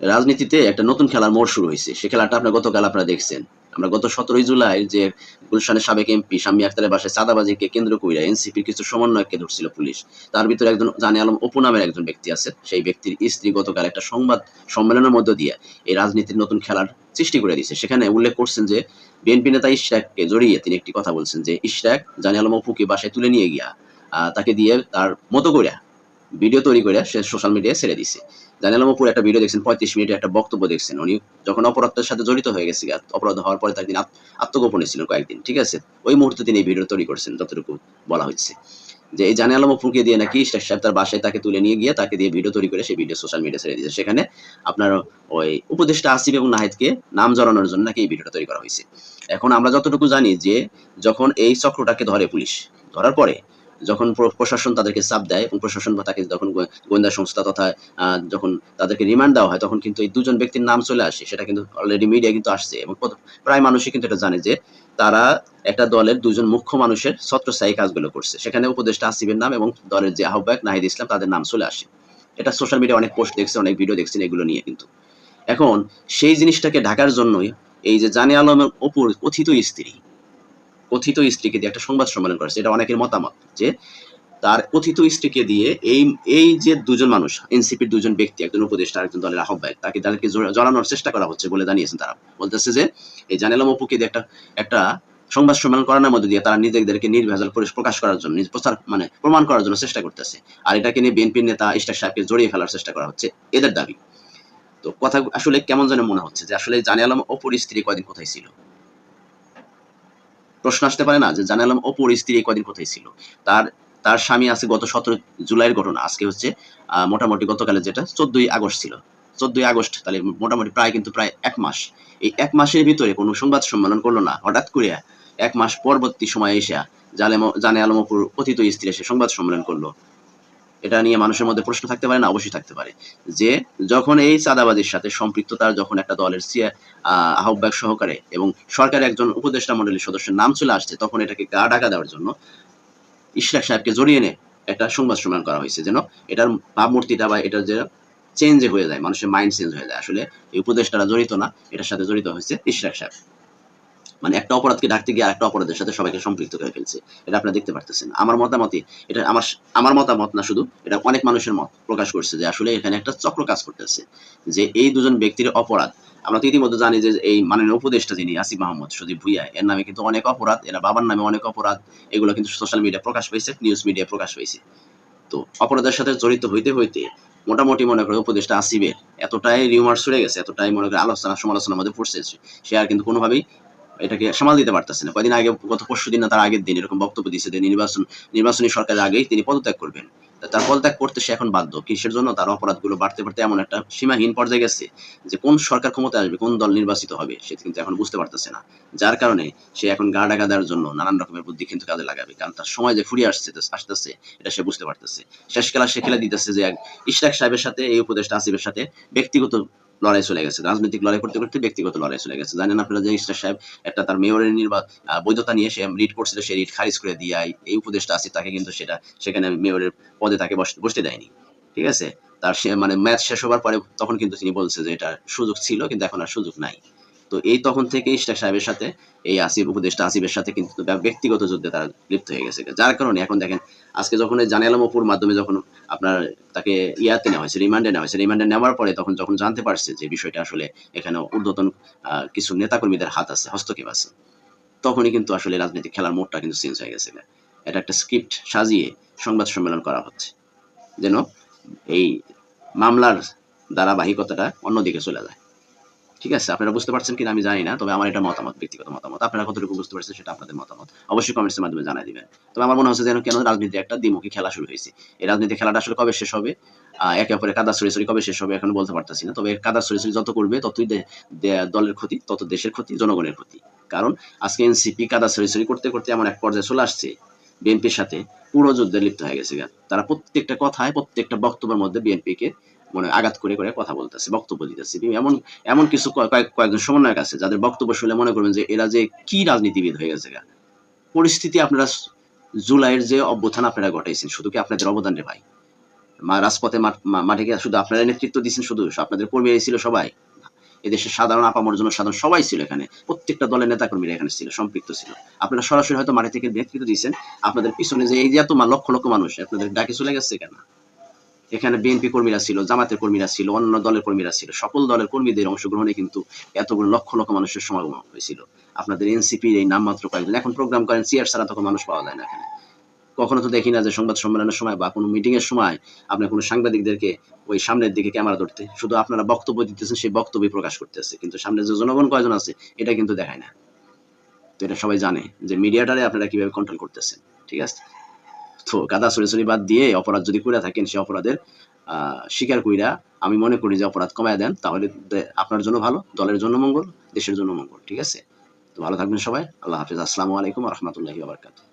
রাজনীতিতে একটা নতুন খেলার মোড় শুরু হয়েছে। সে খেলাটা আপনার গতকাল আপনারা দেখছেন। আমরা গত সতেরোই জুলাই যে গুলশানের সাবেক এমপি শাম্মী আক্তারের বাসায় চাঁদাবাজিকে কেন্দ্র কইরা এনসিপির কিছু সমন্বয়ককে ধরছিল পুলিশ। তার ভিতরে একজন জানে আলম অপু নামের একজন ব্যক্তি আছে সেই ব্যক্তির স্ত্রী গতকাল একটা সংবাদ সম্মেলনের মধ্য দিয়ে এই রাজনীতির নতুন খেলার সৃষ্টি করে দিয়েছে। সেখানে উল্লেখ করছেন যে, বিএনপি নেতা ইশরাককে জড়িয়ে তিনি একটি কথা বলছেন যে, ইশরাক জানে আলম অপুকে বাসায় তুলে নিয়ে গিয়া তাকে দিয়ে তার মতো করে ভিডিও তৈরি করে সে সোশ্যাল মিডিয়ায় ছেড়ে দিছে। জানালাম উপর একটা ভিডিও দেখছেন, পঁয়ত্রিশ মিনিটের একটা বক্তব্য দেখছেন। উনি যখন অপরাধের সাথে জড়িত হয়ে গেছে অপরাধ হওয়ার পরে তার দিন আত্মগোপনে ছিলেন কয়েকদিন, ঠিক আছে? ওই মুহূর্তে তিনি এই ভিডিও তৈরি করছেন, যতটুকু বলা হচ্ছে যে এই জানে আলম অপুকে দিয়ে নাকি ইশরাক সাহেব তার বাসায় তাকে তুলে নিয়ে গিয়ে তাকে দিয়ে ভিডিও তৈরি করে সেই ভিডিও সোশ্যাল মিডিয়া ছেড়ে দিয়েছে। সেখানে আপনার ওই উপদেষ্টা আসিফ এবং নাহিদকে নাম জড়ানোর জন্য নাকি এই ভিডিওটা তৈরি করা হয়েছে। এখন আমরা যতটুকু জানি যে, যখন এই চক্রটাকে ধরে পুলিশ, ধরার পরে যখন প্রশাসন তাদেরকে চাপ দেয় এবং প্রশাসন বা তাকে যখন গোয়েন্দা সংস্থা তথা যখন তাদেরকে রিমান্ড দেওয়া হয়, তখন কিন্তু এই দুজন ব্যক্তির নাম চলে আসে। সেটা কিন্তু অলরেডি মিডিয়া কিন্তু আসছে এবং প্রায় মানুষই কিন্তু এটা জানে যে তারা একটা দলের দুজন মুখ্য মানুষের ছত্রস্থায়ী কাজগুলো করছে। সেখানে উপদেষ্টা আসিফের নাম এবং দলের যে আহ্বায়ক নাহিদ ইসলাম তাদের নাম চলে আসে। এটা সোশ্যাল মিডিয়া অনেক পোস্ট দেখছে, অনেক ভিডিও দেখছেন এগুলো নিয়ে কিন্তু। এখন সেই জিনিসটাকে ঢাকার জন্যই এই যে জানে আলমের অপুর কথিত স্ত্রী কথিত স্ত্রীকে দিয়ে একটা সংবাদ সম্মেলন করেছে, এটা অনেকের মতামত যে তার কথিত স্ত্রীকে দিয়ে এই এই যে দুজন মানুষ, এনসিপির দুজন ব্যক্তি, একজন উপদেষ্টা একজন দলের আহ্বায়ক, তাকে তাদেরকে জড়ানোর চেষ্টা করা হচ্ছে বলে জানিয়েছেন তারা। বলতেছে যে এই জানেলাম অপুকে দিয়ে একটা একটা সংবাদ সম্মেলন করানোর মধ্যে দিয়ে তারা নিজেদেরকে নির্ভেজাল প্রকাশ করার জন্য প্রচার মানে প্রমাণ করার জন্য চেষ্টা করতেছে। আর এটাকে নিয়ে বিএনপির নেতা ইস্টাক সাহেবকে জড়িয়ে ফেলার চেষ্টা করা হচ্ছে এদের দাবি। তো কথা, আসলে কেমন যেন মনে হচ্ছে যে আসলে জানে আলম অপুর স্ত্রী কয়দিন কোথায় ছিল? প্রশ্ন আসতে পারে না যে জানে আলম অপুর স্ত্রী কদিন কোথায় ছিল। তার তার স্বামী আছে গত সতেরো জুলাইয়ের ঘটনা। আজকে হচ্ছে মোটামুটি গতকালে যেটা, চোদ্দই আগস্ট ছিল। চোদ্দই আগস্ট, তাহলে মোটামুটি প্রায় কিন্তু প্রায় এক মাস। এই এক মাসের ভিতরে কোনো সংবাদ সম্মেলন করল না। হঠাৎ করে এক মাস পরবর্তী সময় এসে জানে আলম অপুর কথিত স্ত্রী এসে সংবাদ সম্মেলন করল। এটা নিয়ে মানুষের মধ্যে প্রশ্ন থাকতে পারে না, অবশ্যই থাকতে পারে। যে যখন এই চাঁদাবাজির সাথে সম্পৃক্ততার যখন একটা দলের আহ্বায়ক সহকারে এবং সরকারের একজন উপদেষ্টা মন্ডলীর সদস্যের নাম চলে আসছে, তখন এটাকে গা ডাকা দেওয়ার জন্য ইশরাক সাহেবকে জড়িয়ে এনে একটা সংবাদ সম্মেলন করা হয়েছে যেন এটার ভাবমূর্তিটা বা এটার যে চেঞ্জ হয়ে যায়, মানুষের মাইন্ড চেঞ্জ হয়ে যায়। আসলে এই উপদেষ্টারা জড়িত না, এটার সাথে জড়িত হয়েছে ইশরাক সাহেব। মানে একটা অপরাধকে ডাকতে গিয়ে আরেকটা অপরাধের সাথে সবাইকে সম্পৃক্ত করে ফেলছে। এটা আপনারা দেখতে পারতেছেন। আমার মতামতে এটা আমার আমার মতামত না শুধু, এটা অনেক মানুষের মত প্রকাশ করছে যে আসলে এখানে একটা চক্র কাজ করতেছে। যে এই দুজন ব্যক্তির অপরাধ, আমরা তো ইতিমধ্যে জানি যে এই মাননীয় উপদেষ্টা যিনি, আসিফ মাহমুদ সুদীপ ভুইয়া, এর নামে কিন্তু অনেক অপরাধ, এরা বাবার নামে অনেক অপরাধ, এগুলো কিন্তু সোশ্যাল মিডিয়া প্রকাশ পেয়েছে নিউজ মিডিয়া প্রকাশ পেয়েছে তো অপরাধের সাথে জড়িত হইতে হইতে মোটামুটি মনে করে উপদেষ্টা আসিফের এতটাই রিউমার ছড়ে গেছে, এতটাই মনে করে আলোচনা সমালোচনার মধ্যে পড়ছে সে আর কিন্তু কোনোভাবেই এটাকে সামাল দিতে পারতেছে না। কয়দিন আগে, গত পরশু দিন না, তার আগের দিন এরকম বক্তব্য দিচ্ছে যে নির্বাচন, নির্বাচনী সরকারের আগেই তিনি পদত্যাগ করবেন। তার পদত্যাগ করতে সে এখন বাধ্য। কিসের জন্য? তার অপরাধগুলো বাড়তে বাড়তে এমন একটা সীমাহীন পর্যায়ে গেছে যে কোন সরকার ক্ষমতায় আসবে, কোন দল নির্বাচিত হবে, সে কিন্তু এখন বুঝতে পারতেছে না। যার কারণে সে এখন গা ডাকা দেওয়ার জন্য নানান রকমের বুদ্ধি কিন্তু কাজে লাগাবে। কারণ তার সময় যে ফুরিয়ে আসছে আসতেছে, এটা সে বুঝতে পারতেছে। শেষ খেলা সে খেলে দিতেছে যে ইশরাক সাহেবের সাথে, এই উপদেষ্টা আসিফের সাথে ব্যক্তিগত লড়াই চলে গেছে। রাজনৈতিক লড়াই করতে করতে ব্যক্তিগত লড়াই চলে গেছে। জানেন আপনারা যে ইস্টার সাহেব একটা তার মেয়রের নির্বাচন বৈধতা নিয়ে সে রিট করছিল, সে রিট খারিজ করে দিয়ে এই উপদেশটা আছে, তাকে কিন্তু সেটা, সেখানে মেয়রের পদে তাকে বস- বসতে দেয়নি। ঠিক আছে? তার সে মানে ম্যাচ শেষ হবার পরে তখন কিন্তু তিনি বলছে যে এটা সুযোগ ছিল, কিন্তু এখন আর সুযোগ নাই। তো এই তখন থেকে ইশরাক সাহেবের সাথে, এই আসিফ উপদেষ্টা আসিফের সাথে কিন্তু ব্যক্তিগত যুদ্ধে তারা লিপ্ত হয়ে গেছে। যার কারণে এখন দেখেন, আজকে যখন জানালাম অপুর মাধ্যমে যখন আপনার তাকে ইয়াতে নেওয়া হয়েছে, রিমান্ডে নেওয়া হয়েছে, রিমান্ডে নেওয়ার পরে তখন যখন জানতে পারছে যে বিষয়টা আসলে এখানে ঊর্ধ্বতন কিছু নেতাকর্মীদের হাত আছে, হস্তক্ষেপ আছে, তখনই কিন্তু আসলে রাজনৈতিক খেলার মোড়টা কিন্তু চেঞ্জ হয়ে গেছে। এটা একটা স্ক্রিপ্ট সাজিয়ে সংবাদ সম্মেলন করা হচ্ছে। যেন এই মামলার ধারাবাহিকতাটা অন্যদিকে চলে যায়। ঠিক আছে, আপনারা বুঝতে পারছেন কিনা আমি জানি না, তবে আমার এটা মতামত, ব্যক্তিগত মতামত। আপনারা কতটুকু বুঝতে পারছেন সেটা আপনাদের মতামত। অবশ্যই কমেন্টসের মাধ্যমে জানাই দিবেন। তবে আমার মনে হচ্ছে যেন কেন রাজনীতি একটা দ্বিমুখী খেলা শুরু হয়েছে। এই রাজনীতি খেলাটা আসলে কবে শেষ হবে? একে অপরের কাদা সরিসরি কবে শেষ হবে এখন বলতে পারতেছি না। তবে কাদা সরিসরি যত করবে, ততই দলের ক্ষতি, তত দেশের ক্ষতি, জনগণের ক্ষতি। কারণ আজকে এনসিপি কাদা সরিসরি করতে করতে এমন এক পর্যায়ে চলে আসছে বিএনপির সাথে পুরো যুদ্ধে লিপ্ত হয়ে গেছে তারা প্রত্যেকটা কথায়, প্রত্যেকটা বক্তব্যের মধ্যে বিএনপিকে মানে আঘাত করে করে কথা বলতেছে, বক্তব্য দিতেছে। এমন এমন কিছু কয়েকজন সমন্বয়ক আছে, যাদের বক্তব্য শুনলে মনে করবেন যে এরা যে কি রাজনীতিবিদ হয়ে গেছে পরিস্থিতি আপনারা জুলাইয়ের যে অভ্যুত্থান আপনারা ঘটাইছেন, শুধু কি আপনাদের অবদান রে ভাই? রাজপথে মাঠে গিয়ে শুধু আপনারা নেতৃত্ব দিচ্ছেন শুধু? আপনাদের কর্মী ছিল সবাই? এদেশের সাধারণ আপামর জন্য সাধারণ সবাই ছিল এখানে। প্রত্যেকটা দলের নেতাকর্মীরা এখানে ছিল, সম্পৃক্ত ছিল। আপনারা সরাসরি হয়তো মাঠে থেকে নেতৃত্ব দিয়েছেন। আপনাদের পিছনে যে এই যে এত লক্ষ লক্ষ মানুষ, আপনাদের ডাকে চলে গেছে কেন? এখানে বিএনপি কর্মীরা ছিল, জামাতের কর্মীরা ছিল অন্য দলের কর্মীরা ছিল। সকল দলের কর্মীদের অংশগ্রহণে কিন্তু এতগুলো লক্ষ লক্ষ মানুষের সমাগম হয়েছিল। আপনাদের এনসিপির এই নামমাত্র কয়েকজন, এখন প্রোগ্রাম করেন চেয়ার ছাড়া তখন মানুষ পাওয়া যায় না এখানে। কখনো তো দেখি না যে সংবাদ সম্মেলনের সময় বা কোনো মিটিং এর সময় আপনার কোনো সাংবাদিকদেরকে ওই সামনের দিকে ক্যামেরা ধরতে, শুধু আপনারা বক্তব্য দিতেছেন, সেই বক্তব্যই প্রকাশ করতেছে কিন্তু সামনে যে জনগণ কয়জন আছে, এটা কিন্তু দেখায় না। তো এটা সবাই জানে যে মিডিয়াটারে আপনারা কীভাবে কন্ট্রোল করতেছেন, ঠিক আছে? তো গাদা সরি বাদ দিয়ে অপরাধ যদি করে থাকেন সে অপরাধের স্বীকার কইরা আমি মনে করি যে অপরাধ কমায় দেন, তাহলে আপনার জন্য ভালো, দলের জন্য মঙ্গল, দেশের জন্য মঙ্গল, ঠিক আছে? তো ভালো থাকবেন সবাই, আল্লাহ হাফিজ। আসসালামু আলাইকুম রহমতুল্লাহি বারকাতুহ।